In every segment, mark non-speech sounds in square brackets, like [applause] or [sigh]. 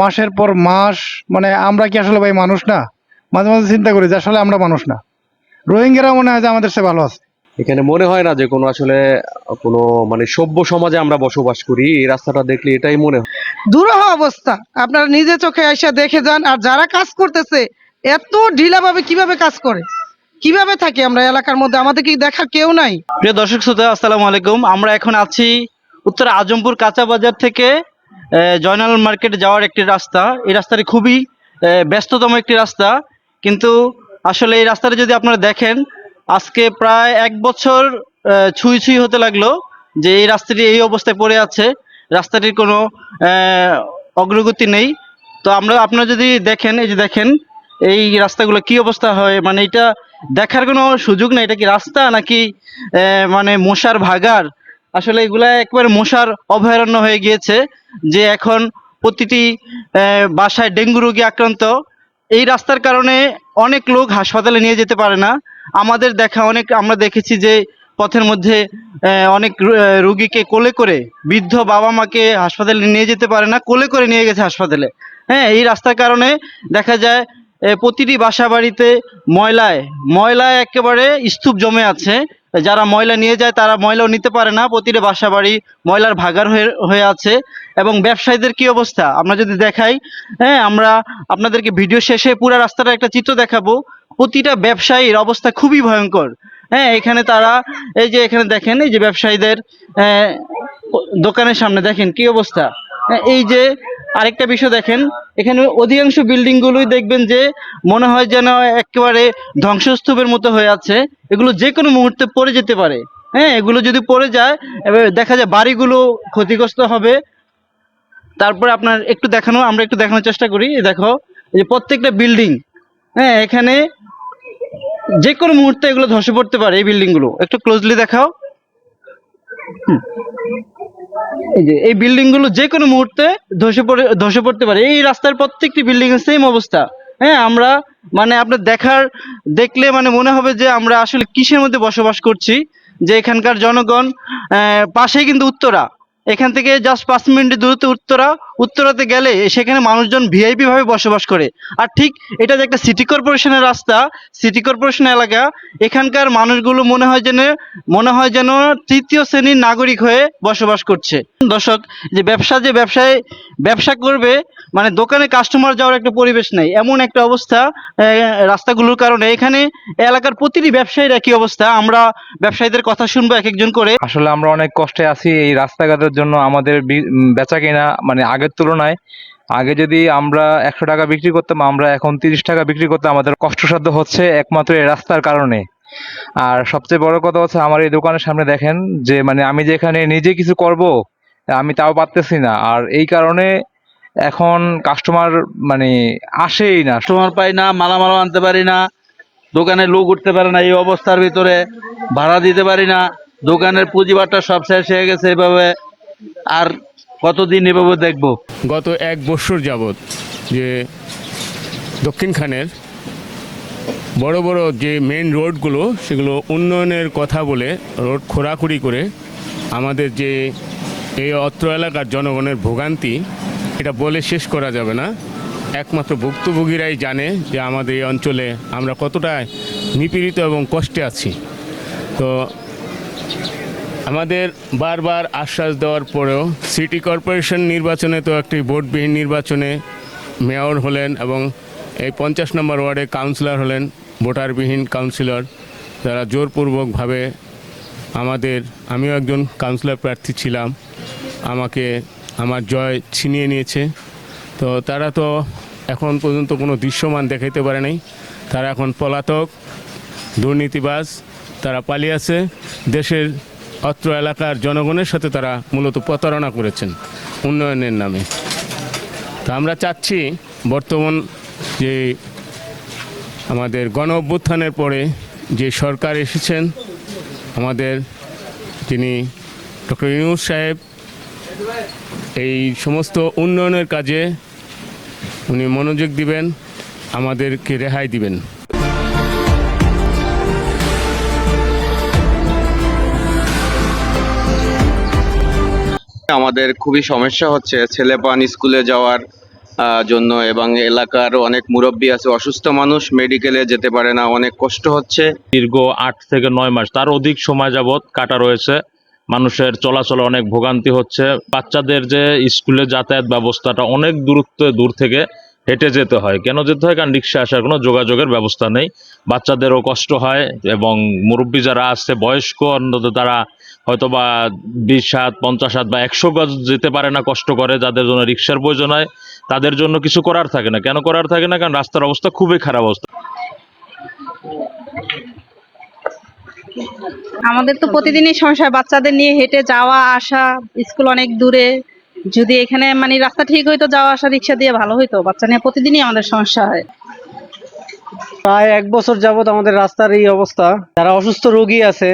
মাসের পর মাস মানে আমরা কি আসলে ভাই মানুষ না? মাঝে মাঝে চিন্তা করি যে আসলে আমরা মানুষ না। রোহিঙ্গারা মনে হয় যে আমাদের সে ভালো আছে। এখানে মনে হয় না যে কোনো আসলে কোনো মানে সভ্য সমাজে আমরা বসবাস করি এই রাস্তাটা দেখলে এটাই মনে হয়। দুরূহ অবস্থা। আপনারা নিজে চোখে এসে দেখে যান আর যারা কাজ করতেছে এত ঢিলাভাবে কীভাবে কাজ করে? কীভাবে থাকি আমরা এলাকার মধ্যে? আমাদের কি দেখার কেউ নাই? প্রিয় দর্শক শ্রোতা আসসালামু আলাইকুম। আমরা এখন আছি উত্তর আজমপুর কাঁচা বাজার থেকে জয়নাল মার্কেট যাওয়ার একটি রাস্তা। এই রাস্তাটি খুবই ব্যস্ততম একটি রাস্তা। কিন্তু আসলে এই রাস্তাটা যদি আপনারা দেখেন, আজকে প্রায় এক বছর ছুঁই ছুঁই হতে লাগল যে এই রাস্তাটি এই অবস্থায় পড়ে আছে। রাস্তাটির কোনো অগ্রগতি নেই। তো আমরা, আপনারা যদি দেখেন, এই যে দেখেন, এই রাস্তাগুলো কি অবস্থা হয়? মানে এটা দেখার কোনো সুযোগ নেই। এটা কি রাস্তা নাকি মানে মশার ভাগার আসলে এগুলা একবারে মশার অভয়ারণ্য হয়ে গিয়েছে। যে এখন প্রতিটি বাসায় ডেঙ্গু রোগী আক্রান্ত, এই রাস্তার কারণে অনেক লোক হাসপাতালে নিয়ে যেতে পারে না। আমাদের দেখা অনেক, আমরা দেখেছি যে পথের মধ্যে অনেক রুগীকে কোলে করে বৃদ্ধ বাবা মাকে হাসপাতালে নিয়ে যেতে পারে না, কোলে করে নিয়ে গেছে হাসপাতালে। হ্যাঁ এই রাস্তার কারণে দেখা যায় প্রতিটি বাসা বাড়িতে ময়লায় ময়লায় একেবারে স্তূপ জমে আছে। যারা ময়লা নিয়ে যায় তারা ময়লাও নিতে পারে না। প্রতিটি বাসা বাড়ি ময়লার ভাগার হয়ে হয়ে আছে এবং ব্যবসায়ীদের কি অবস্থা? আমরা যদি দেখাই হ্যাঁ আমরা আপনাদেরকে ভিডিও শেষে পুরো রাস্তাটা একটা চিত্র দেখাবো। প্রতিটা ব্যবসায়ীর অবস্থা খুবই ভয়ঙ্কর। হ্যাঁ এখানে তারা এই যে এখানে দেখেন এই যে ব্যবসায়ীদের আহ, দোকানের সামনে দেখেন কি অবস্থা? হ্যাঁ, এই যে আরেকটা বিষয় দেখেন, এখানে অধিকাংশ বিল্ডিং গুলোই দেখবেন যে মনে হয় যেন একেবারে ধ্বংসস্তূপের মতো হয়ে আছে। এগুলো যে কোনো মুহূর্তে পড়ে যেতে পারে। হ্যাঁ এগুলো যদি পড়ে যায়, এবার দেখা যায় বাড়িগুলো ক্ষতিগ্রস্ত হবে। তারপরে আপনার একটু দেখানো, আমরা একটু দেখানোর চেষ্টা করি। দেখো যে প্রত্যেকটা বিল্ডিং হ্যাঁ এখানে যে কোনো মুহূর্তে এগুলো ধসে পড়তে পারে এই বিল্ডিংগুলো। একটু ক্লোজলি দেখাও। এই বিল্ডিংগুলো যে কোনো মুহূর্তে ধসে পড়ে, ধসে পড়তে পারে। এই রাস্তার প্রত্যেকটি বিল্ডিং এর সেম অবস্থা। হ্যাঁ আমরা মানে আপনার দেখার, দেখলে মানে মনে হবে যে আমরা আসলে কিসের মধ্যে বসবাস করছি, যে এখানকার জনগণ পাশেই কিন্তু উত্তরা। এখান থেকে জাস্ট পাঁচ মিনিটের দূরত্বে উত্তরা। উত্তরাতে গেলে সেখানে মানুষজন ভিআইপি ভাবে বসবাস করে। আর ঠিক এটা যে একটা সিটি কর্পোরেশনের রাস্তা সিটি কর্পোরেশন এলাকা, এখানকার মানুষগুলো মনে হয় যেন, মনে হয় যেন তৃতীয় শ্রেণির নাগরিক হয়ে বসবাস করছে। দর্শক, যে ব্যবসা, যে ব্যবসায়, ব্যবসা করবে মানে দোকানে কাস্টমার যাওয়ার একটা পরিবেশ নেই। এমন একটা অবস্থা রাস্তাগুলোর কারণে। এখানে এলাকার প্রতিটি ব্যবসায়ীর একই অবস্থা। আমরা ব্যবসায়ীদের কথা শুনব এক একজন করে। আসলে আমরা অনেক কষ্টে আছি এই রাস্তাঘাটের জন্য। আমাদের বেচা কেনা মানে আগের তুলনায় আগে যদি আমরা একশো টাকা বিক্রি করতাম, আমরা এখন তিরিশ টাকা বিক্রি করতে আমাদের কষ্টসাধ্য হচ্ছে একমাত্র এই রাস্তার কারণে। আর সবচেয়ে বড় কথা হচ্ছে আমার এই দোকানের সামনে দেখেন যে মানে আমি যে এখানে নিজে কিছু করব, আমি তাও পারতেছি না। আর এই কারণে এখন কাস্টমার মানে আসেই না। কাস্টমার পাই না, মালামাল আনতে পারি না, দোকানে লোক উঠতে পারে না, এই অবস্থার ভিতরে ভাড়া দিতে পারি না, দোকানের পুঁজিবারটা সব শেষ হয়ে গেছে এভাবে। আর কতদিন এভাবে দেখব? গত এক বছর যাবৎ যে দক্ষিণখানের বড় বড় যে মেন রোডগুলো সেগুলো উন্নয়নের কথা বলে রোড খোঁড়াখুড়ি করে আমাদের যে এই অত্র এলাকার জনগণের ভোগান্তি, এটা বলে শেষ করা যাবে না। একমাত্র ভুক্তভোগীরাই জানে যে আমাদের এই অঞ্চলে আমরা কতটা নিপীড়িত এবং কষ্টে আছি। তো আমাদের বারবার আশ্বাস দেওয়ার পরেও সিটি কর্পোরেশন নির্বাচনে তো একটি ভোটবিহীন নির্বাচনে মেয়র হলেন এবং এই পঞ্চাশ নম্বর ওয়ার্ডে কাউন্সিলর হলেন, ভোটারবিহীন কাউন্সিলর। যারা জোরপূর্বকভাবে আমাদের, আমিও একজন কাউন্সিলর প্রার্থী ছিলাম। আমাকে আমার জয় ছিনিয়ে নিয়েছে। তো তারা তো এখন পর্যন্ত কোনো দৃশ্যমান দেখাইতে পারে নাই। তারা এখন পলাতক, দুর্নীতিবাজ, তারা পালিয়ে আছে। দেশের অত্র এলাকার জনগণের সাথে তারা মূলত প্রতারণা করেছেন উন্নয়নের নামে। তা আমরা চাচ্ছি বর্তমান যে আমাদের গণ অভ্যুত্থানের পরে যে সরকার এসেছেন, আমাদের তিনি ডক্টর ইউনুস সাহেব, এই সমস্ত উন্নয়নের কাজে উনি মনোযোগ দিবেন, আমাদেরকে রেহাই দিবেন। আমাদের খুবই সমস্যা হচ্ছে। ছেলে পান স্কুলে যাওয়ার জন্য এবং এলাকার অনেক মুরব্বী আছে, অসুস্থ মানুষ মেডিকেলে যেতে পারে না, অনেক কষ্ট হচ্ছে। দীর্ঘ আট থেকে নয় মাস, তার অধিক সময় যাবৎ কাটা রয়েছে। মানুষের চলাচলে অনেক ভোগান্তি হচ্ছে। বাচ্চাদের যে স্কুলে যাতায়াত ব্যবস্থাটা অনেক দূরত্ব দূর থেকে হেঁটে যেতে হয়। কেন যেতে হয়? কারণ রিক্সা আসার কোনো যোগাযোগের ব্যবস্থা নেই। বাচ্চাদেরও কষ্ট হয় এবং মুরব্বী যারা আছে, বয়স্ক, অন্তত তারা হয়তো বা বিশ হাত পঞ্চাশ হাত বা একশো গজ যেতে পারে না কষ্ট করে যাদের জন্য রিক্সার প্রয়োজন হয় তাদের জন্য কিছু করার থাকে না। কেন করার থাকে না? কারণ রাস্তার অবস্থা খুবই খারাপ অবস্থা। আমাদের তো প্রতিদিনই সমস্যা হয় বাচ্চাদের নিয়ে হেঁটে যাওয়া আসা স্কুল অনেক দূরে। যদি এখানে মানে রাস্তা ঠিক হইতো যাওয়া আসা রিক্সা দিয়ে ভালো হইতো। বাচ্চা নিয়ে প্রতিদিনই আমাদের সমস্যা হয়। প্রায় এক বছর যাবত আমাদের রাস্তার এই অবস্থা। যারা অসুস্থ রোগী আছে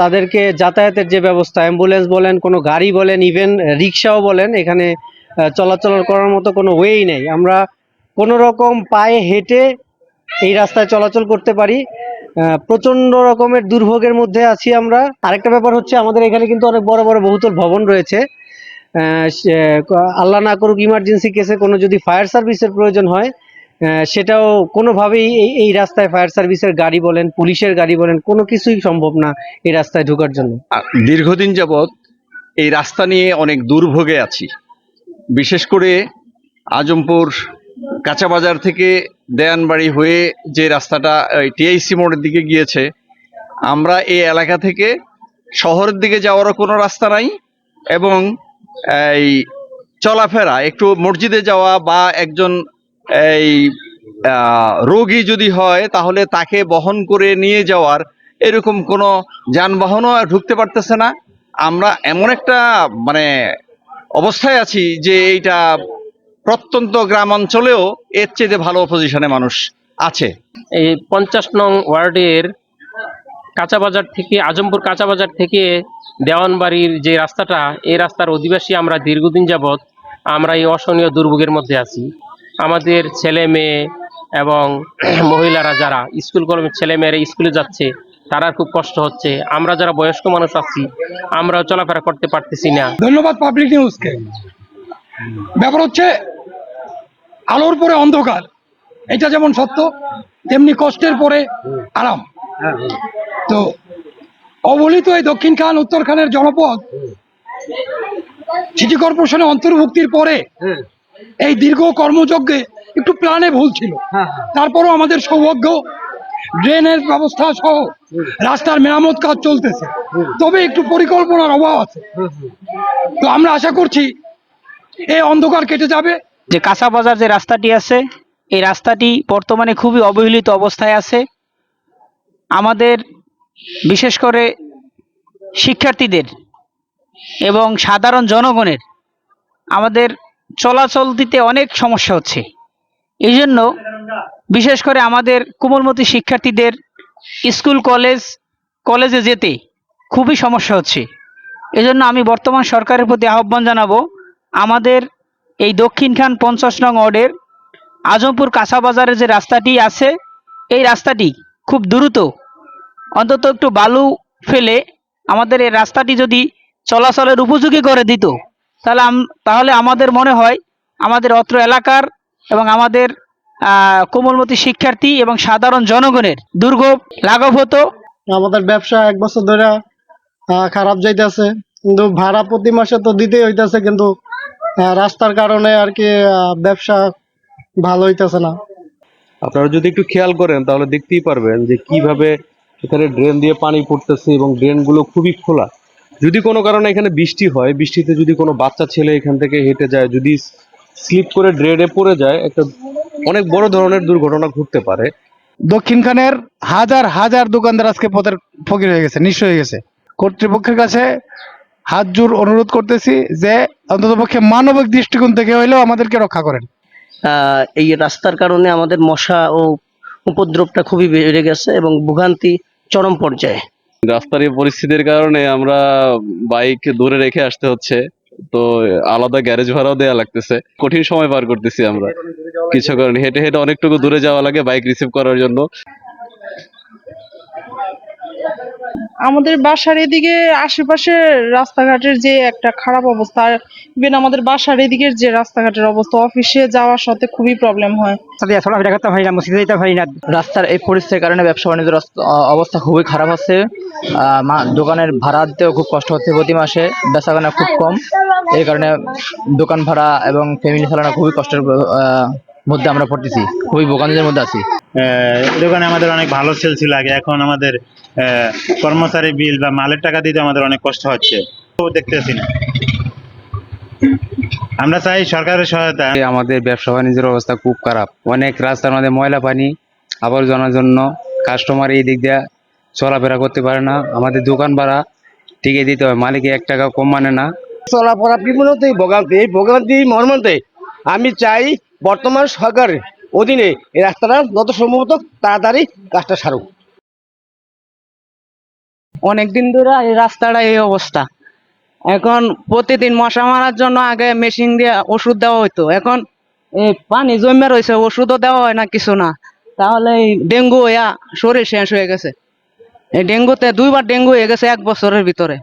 তাদেরকে যাতায়াতের যে ব্যবস্থা, অ্যাম্বুলেন্স বলেন, কোনো গাড়ি বলেন ইভেন রিক্সাও বলেন, এখানে চলাচল করার মতো কোনো ওয়েই নেই। আমরা কোনো রকম পায়ে হেঁটে এই রাস্তায় চলাচল করতে পারি। প্রচণ্ড রকমের দুর্ভোগের মধ্যে আছি আমরা। আরেকটা ব্যাপার হচ্ছে, আমাদের এখানে কিন্তু অনেক বড় বড় বহুতল ভবন রয়েছে। আল্লাহ না করুক ইমার্জেন্সি কেসে কোনো যদি ফায়ার সার্ভিসের প্রয়োজন হয় সেটাও কোনোভাবেই এই এই রাস্তায় ফায়ার সার্ভিসের গাড়ি বলেন, পুলিশের গাড়ি বলেন, কোনো কিছুই সম্ভব না এই রাস্তায় ঢোকার জন্য। দীর্ঘদিন যাবৎ এই রাস্তা নিয়ে অনেক দুর্ভোগে আছি। বিশেষ করে আজমপুর কাঁচা বাজার থেকে দেয়ানবাড়ি হয়ে যে রাস্তাটা টিআইসি মোড়ের দিকে গিয়েছে, আমরা এই এলাকা থেকে শহরের দিকে যাওয়ারও কোনো রাস্তা নাই এবং এই চলাফেরা, একটু মসজিদে যাওয়া বা একজন এই রোগী যদি হয়, তাহলে তাকে বহন করে নিয়ে যাওয়ার এরকম কোনো যানবাহনও ঢুকতে পারতেছে না। আমরা এমন একটা মানে অবস্থায় আছি যে এইটা প্রত্যন্ত গ্রাম অঞ্চলেও এর চেয়ে ভালো পজিশনে মানুষ আছে। এই পঞ্চাশ নং ওয়ার্ডের কাঁচা বাজার থেকে, আজমপুর কাঁচা বাজার থেকে দেওয়ানবাড়ির যে রাস্তাটা, এই রাস্তার অধিবাসী আমরা দীর্ঘদিন যাবৎ আমরা এই অসহনীয় দুর্ভোগের মধ্যে আছি। আমাদের ছেলে মেয়ে এবং [clears throat] মহিলারা যারা স্কুল কলেজের ছেলে মেয়েরা স্কুলে যাচ্ছে, তারা খুব কষ্ট হচ্ছে। আমরা যারা বয়স্ক মানুষ আছি, আমরাও চলাফেরা করতে পারতেছি না। ধন্যবাদ পাবলিক নিউজকে ব্যাপার হচ্ছে, আলোর পরে অন্ধকার। এটা যেমন সত্য, তেমনি কষ্টের পরে আরাম। তো অবলিত এই দক্ষিণ খান, উত্তর খানের জনপদ, সিটি কর্পোরেশনের অন্তর্ভুক্তির পরে এই দীর্ঘ কর্মযজ্ঞে একটু প্ল্যানে ভুল ছিল। তারপরও আমাদের সৌভাগ্য ড্রেনের ব্যবস্থা সহ রাস্তার মেরামত কাজ চলতেছে। তবে একটু পরিকল্পনার অভাব আছে। তো আমরা আশা করছি এই অন্ধকার কেটে যাবে। যে কাঁচা বাজার যে রাস্তাটি আছে এই রাস্তাটি বর্তমানে খুবই অবহেলিত অবস্থায় আছে। আমাদের বিশেষ করে শিক্ষার্থীদের এবং সাধারণ জনগণের আমাদের চলাচল দিতে অনেক সমস্যা হচ্ছে। এই জন্য বিশেষ করে আমাদের কোমলমতি শিক্ষার্থীদের স্কুল, কলেজ, কলেজে যেতে খুবই সমস্যা হচ্ছে। এজন্য আমি বর্তমান সরকারের প্রতি আহ্বান জানাব, আমাদের এই দক্ষিণখান পঞ্চাশ নং ওয়ার্ডের আজমপুর কাঁচা বাজারের যে রাস্তাটি আছে, এই রাস্তাটি খুব দ্রুত, অন্তত একটু বালু ফেলে আমাদের এই রাস্তাটি যদি চলাচলের উপযোগী করে দিত তাহলে আম- তাহলে আমাদের মনে হয় আমাদের অত্র এলাকার এবং আমাদের কোমলমতি শিক্ষার্থী এবং সাধারণ জনগণের দুর্ভোগ লাঘব হতো। আমাদের ব্যবসা এক বছর ধরে খারাপ যাইতেছে। কিন্তু ভাড়া প্রতি মাসে তো দিতেই হইতেছে কিন্তু রাস্তার কারণে আর কি ব্যবসা ভালো হইতেছে না। আপনারা যদি একটু খেয়াল করেন তাহলে দেখতেই পারবেন যে কীভাবে এখানে ড্রেন দিয়ে পানি পড়তেছে এবং ড্রেনগুলো খুবই খোলা। যদি কোনো কারণে এখানে বৃষ্টি হয় বৃষ্টিতে যদি কোনো বাচ্চা ছেলে এখান থেকে হেঁটে যায় যদি স্লিপ করে ড্রেডে পড়ে যায় একটা অনেক বড় ধরনের দুর্ঘটনা ঘটতে পারে। দক্ষিণখানের হাজার হাজার দোকানদার আজকে পথের ফকির হয়ে গেছে নিঃস্ব হয়ে গেছে। কর্তৃপক্ষের কাছে হাত জোর অনুরোধ করতেছি যে অন্ততপক্ষে মানবিক দৃষ্টিকোণ থেকে হইলেও আমাদেরকে রক্ষা করেন। আহ, এই রাস্তার কারণে আমাদের মশা ও উপদ্রবটা খুবই বেড়ে গেছে এবং ভোগান্তি চরম পর্যায়ে। রাস্তার এই পরিস্থিতির কারণে আমরা বাইক দূরে রেখে আসতে হচ্ছে। তো আলাদা গ্যারেজ ভাড়াও দেয়া লাগতেছে। কঠিন সময় পার করতেছি আমরা। কিছু কারণে হেঁটে হেঁটে অনেকটুকু দূরে যাওয়া লাগে বাইক রিসিভ করার জন্য। আমাদের বাসার এদিকে আশেপাশে রাস্তাঘাটের যে একটা খারাপ অবস্থা ইভেন আমাদের বাসার এদিকের যে রাস্তাঘাটের অবস্থা অফিসে যাওয়ার সাথে খুবই প্রবলেম হয়। চলাফেরা করতে পারি না, মসজিদে যেতে পারি না। রাস্তার এই পরিস্থিতির কারণে ব্যবসা বাণিজ্যের অবস্থা খুবই খারাপ হচ্ছে দোকানের ভাড়া দিতেও খুব কষ্ট হচ্ছে প্রতি মাসে বেচা কেনা খুব কম। এই কারণে দোকান ভাড়া এবং ফ্যামিলি চালানো খুবই কষ্টের মধ্যে আমরা পড়তেছি। খুবই ভোগান্তির মধ্যে আছি। দোকানে আমাদের অনেক ভালো সেল ছিল আগে। এখন আমাদের কর্মচারী বিল বা মালের টাকা দিতে আমাদের অনেক কষ্ট হচ্ছে। দেখতেছি না। আমরা চাই সরকারের সহায়তা। আমাদের ব্যবসা বাণিজ্যের অবস্থা খুব খারাপ। অনেক রাস্তার মধ্যে ময়লা পানি আবর্জনার জন্য কাস্টমার এই দিক দিয়ে চলাফেরা করতে পারে না। আমাদের দোকান ভাড়া টিকে দিতে হয়। মালিকে এক টাকা কম মানে না। চলাফেরা বিভিন্নতেই ভোগান্তি। এই ভোগান্তি মর্মান্তে আমি চাই বর্তমান সরকারের অধীনে এই রাস্তাটা যত সম্ভবত তাড়াতাড়ি কাজটা সারুক। অনেকদিন ধরে এই রাস্তাটা এই অবস্থা। এখন প্রতিদিন মশা মারার জন্য আগে মেশিন দিয়ে ওষুধ দেওয়া হতো এখন এই পানি জমে রয়েছে, ওষুধও দেওয়া হয় না, কিছু না। তাহলে এই ডেঙ্গু হইয়া শরীর শেষ হয়ে গেছে। এই ডেঙ্গুতে দুইবার ডেঙ্গু হয়ে গেছে এক বছরের ভিতরে।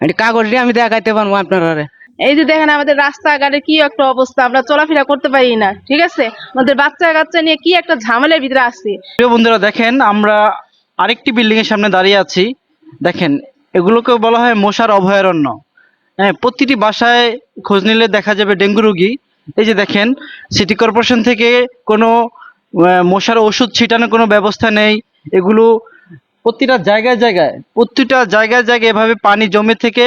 এটি কাগজ দিয়ে আমি দেখাইতে পারব আপনারা এই যে দেখেন আমাদের রাস্তাঘাটে কি একটা অবস্থা, আমরা চলাফেরা করতে পারি না, ঠিক আছে? আমাদের বাচ্চা কাচ্চা নিয়ে কি একটা ঝামেলার ভিতরে প্রিয় বন্ধুরা, দেখেন, আমরা আরেকটি বিল্ডিং এর সামনে দাঁড়িয়ে আছি। দেখেন এগুলোকে বলা হয় মশার অভয়ারণ্য। হ্যাঁ প্রতিটি বাসায় খোঁজ নিলে দেখা যাবে ডেঙ্গু রোগী। এই যে দেখেন সিটি কর্পোরেশন থেকে কোনো মশার ওষুধ ছিটানোর কোনো ব্যবস্থা নেই। এগুলো প্রতিটা জায়গায় জায়গায়, প্রতিটা জায়গায় জায়গায় এভাবে পানি জমে থেকে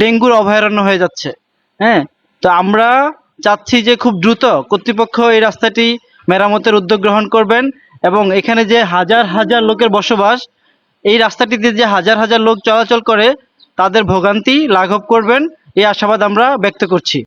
ডেঙ্গুর অভয়ারণ্য হয়ে যাচ্ছে। হ্যাঁ তো আমরা চাচ্ছি যে খুব দ্রুত কর্তৃপক্ষ এই রাস্তাটি মেরামতের উদ্যোগ গ্রহণ করবেন এবং এখানে যে হাজার হাজার লোকের বসবাস, এই রাস্তাটিতে যে হাজার হাজার লোক চলাচল করে, তাদের ভোগান্তি লাঘব করবেন, এই আশাবাদ আমরা ব্যক্ত করছি।